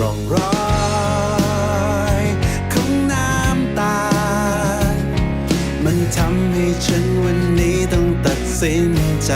ร่องรอยของน้ำตา มันทำให้ฉันวันนี้ต้องตัดสินใจ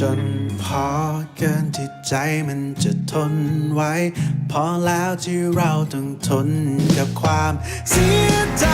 จนพอเกินที่ใจมันจะทนไว้ พอแล้วที่เราต้องทนกับความเสียใจ